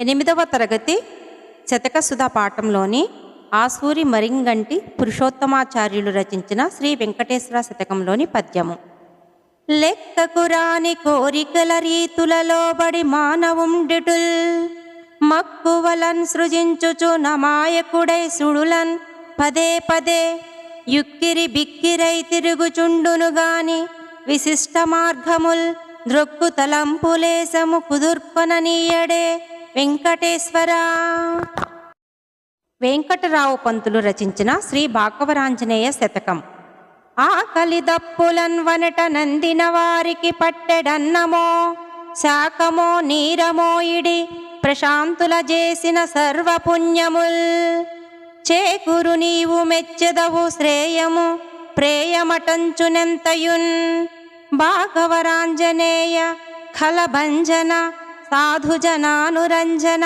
ఎనిమిదవ తరగతి శతకసుధ పాఠంలోని ఆసూరి మరింగంటి పురుషోత్తమాచార్యులు రచించిన శ్రీ వెంకటేశ్వర శతకంలోని పద్యము. లెక్కకు రాని కోరికల రీతులలో బడి మానవుండిటుల్. మక్కువలన్ సృజించుచు నమాయకుడై సుడులన్. పదే పదే యుక్కిరి బిక్కిరై తిరుగుచుండును గాని విశిష్ట మార్గముల్. ద్రొక్కు తలంపులేసము కుదుర్కొననీయడే. వెంకటేశ్వర. వెంకటరావు పంతులు రచించిన శ్రీ భాగవరాంజనేయ శతకం. ఆకలి దప్పులన్ వనట నందిన వారికి పట్టెడన్నమో శాకమో నీరమో ఇడి ప్రశాంతుల చేసిన సర్వపుణ్యముల్. చేకురు నీవు మెచ్చెదవు శ్రేయము ప్రేయమటంచునెంతయున్. భాగవరాంజనేయ ఖలభంజన సాధుజనానురంజన